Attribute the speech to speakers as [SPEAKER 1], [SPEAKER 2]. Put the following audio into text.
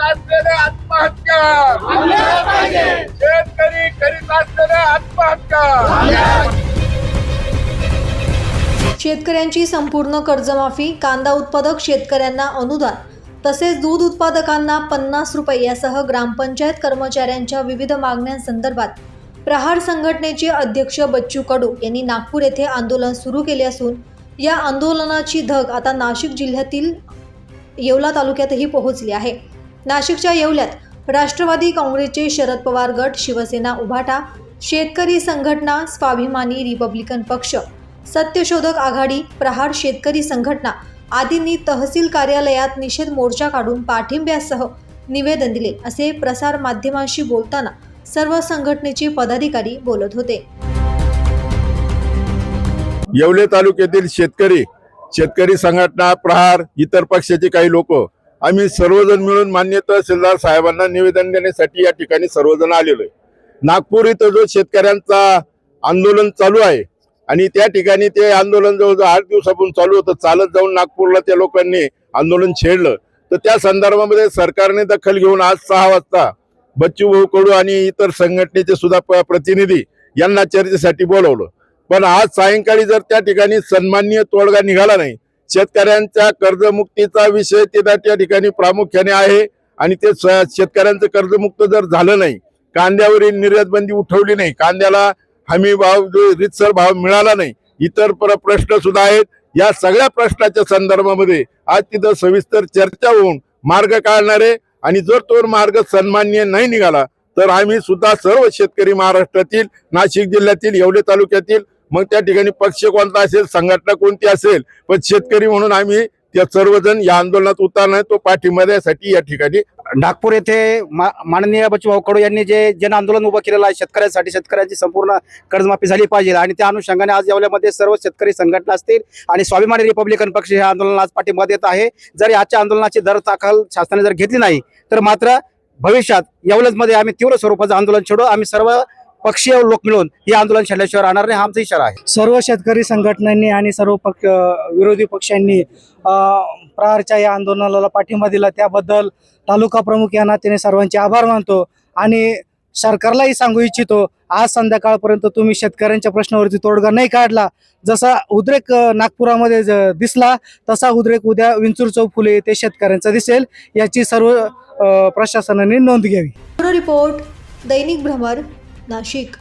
[SPEAKER 1] असलेल्या आत्महत्या. शेतकरी करीत असलेल्या आत्महत्या.
[SPEAKER 2] शेतकऱ्यांची संपूर्ण कर्जमाफी कांदा उत्पादक शेतकऱ्यांना अनुदान तसेच दूध उत्पादकांना पन्नास रुपये यासह ग्रामपंचायत कर्मचाऱ्यांच्या विविध मागण्यांसंदर्भात प्रहार संघटनेचे अध्यक्ष बच्चू कडू यांनी नागपूर येथे आंदोलन सुरू केले असून या आंदोलनाची धग आता नाशिक जिल्ह्यातील येवला तालुक्यातही पोहोचली आहे. नाशिकच्या येवल्यात राष्ट्रवादी काँग्रेसचे शरद पवार गट शिवसेना उभाटा शेतकरी संघटना स्वाभिमानी रिपब्लिकन पक्ष सत्यशोधक आघाडी प्रहार शेतकरी संघटना आदींनी तहसील कार्यालयात निषेध मोर्चा काढून पाठिंब्यासह निवेदन दिले असे प्रसार माध्यमांशी बोलताना सर्व संघटनेचे पदाधिकारी बोलत होते.
[SPEAKER 1] येवले तालुक्यातील शेतकरी शेतकरी संघटना प्रहार इतर पक्षाचे काही लोक. आम्ही सर्वजण मिळून मान्य तहसीलदार साहेबांना निवेदन देण्यासाठी या ठिकाणी सर्वजण आलेलो आहे. नागपूर इथं जो शेतकऱ्यांचा आंदोलन चालू आहे आणि त्या ठिकाणी ते आंदोलन जवळजवळ आठ दिवसापासून चालू होतं चालत जाऊन नागपूरला त्या लोकांनी आंदोलन छेडलं. तर त्या संदर्भामध्ये सरकारने दखल घेऊन आज सहा वाजता बच्चू भाऊ कडू आणि इतर संघटनेचे सुद्धा प्रतिनिधी यांना चर्चेसाठी बोलवलं. पण आज सायंकाळी जर त्या ठिकाणी सन्माननीय तोडगा निघाला नाही शेतकऱ्यांच्या कर्जमुक्तीचा विषय तिथं त्या ठिकाणी प्रामुख्याने आहे आणि ते स- शेतकऱ्यांचं कर्जमुक्त जर झालं नाही कांद्यावरील निर्यात बंदी उठवली नाही कांद्याला हमी भाव रितसर भाव मिळाला नाही इतर पर प्रश्न सुद्धा आहेत. या सगळ्या प्रश्नाच्या संदर्भामध्ये आज तिथं सविस्तर चर्चा होऊन मार्ग काढणारे आणि जर तो मार्ग सन्मान्य नाही निघाला तर आम्ही सुद्धा सर्व शेतकरी महाराष्ट्रातील नाशिक जिल्ह्यातील येवले तालुक्यातील मग त्या ठिकाणी पक्ष कोणता असेल संघटना कोणती असेल पण शेतकरी म्हणून आम्ही त्या सर्वजण या आंदोलनात उतरणार तो पाठिंबा द्यासाठी या ठिकाणी
[SPEAKER 3] नागपूर येथे मा- माननीय बच्चूभाऊ कडू यांनी जे जन आंदोलन उभं केलेलं आहे शेतकऱ्यांसाठी शेतकऱ्यांची संपूर्ण कर्जमाफी झाली पाहिजे आणि त्या अनुषंगाने आज येवल्यामध्ये सर्व शेतकरी संघटना असतील आणि स्वाभिमानी रिपब्लिकन पक्ष हे आंदोलनाला आज पाठिंबा देत आहे. जर याच्या आंदोलनाची दर दाखल शासनाने जर घेतली नाही तर मात्र भविष्यात येवलजमध्ये आम्ही तीव्र स्वरूपाचं आंदोलन छेडू. आम्ही सर्व पक्षीय लोक मिळून हे आंदोलन छेडल्याशिवाय राहणार नाही हा आमचा इशारा आहे.
[SPEAKER 4] सर्व शेतकरी संघटनांनी आणि सर्व पक्ष विरोधी पक्षांनी प्रहारच्या या आंदोलनाला पाठिंबा दिला. त्याबद्दल तालुका प्रमुख या नात्याने सर्वांचे आभार मानतो आणि सरकारलाही सांगू इच्छितो आज संध्याकाळपर्यंत तुम्ही शेतकऱ्यांच्या प्रश्नावरती तोडगा नाही काढला. जसा उद्रेक नागपुरामध्ये ज- दिसला तसा उद्रेक उद्या विंचूर चौक फुले येथे शेतकऱ्यांचा दिसेल. याची सर्व प्रशासनाने नोंद घ्यावी.
[SPEAKER 2] ब्युरो रिपोर्ट दैनिक भ्रमर नाशिक.